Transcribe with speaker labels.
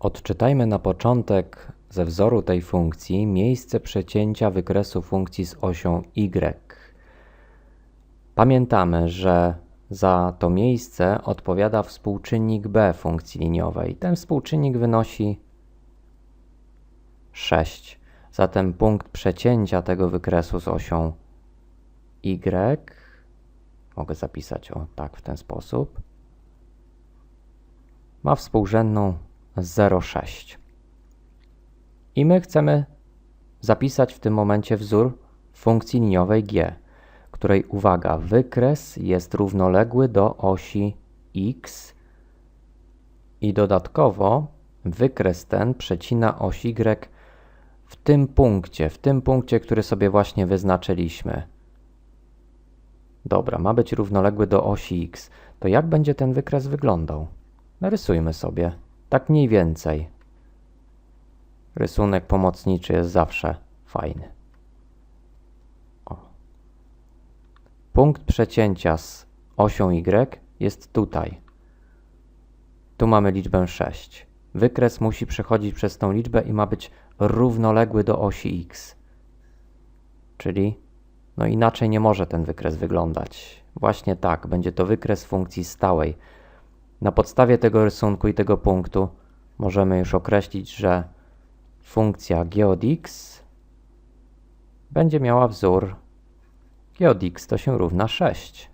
Speaker 1: Odczytajmy na początek ze wzoru tej funkcji miejsce przecięcia wykresu funkcji z osią y. Pamiętamy, że za to miejsce odpowiada współczynnik b funkcji liniowej. Ten współczynnik wynosi 6. Zatem punkt przecięcia tego wykresu z osią y mogę zapisać o tak w ten sposób ma współrzędną 0,6. I my chcemy zapisać w tym momencie wzór funkcji liniowej g, której uwaga, wykres jest równoległy do osi x i dodatkowo wykres ten przecina oś y w tym punkcie, w tym punkcie, który sobie właśnie wyznaczyliśmy. Dobra, ma być równoległy do osi x. To jak będzie ten wykres wyglądał? Narysujmy sobie, tak mniej więcej. Rysunek pomocniczy jest zawsze fajny. O. Punkt przecięcia z osią y jest tutaj. Tu mamy liczbę 6. Wykres musi przechodzić przez tą liczbę i ma być równoległy do osi x. Czyli no inaczej nie może ten wykres wyglądać. Właśnie tak, będzie to wykres funkcji stałej. Na podstawie tego rysunku i tego punktu możemy już określić, że funkcja g od x będzie miała wzór g od x to się równa 6.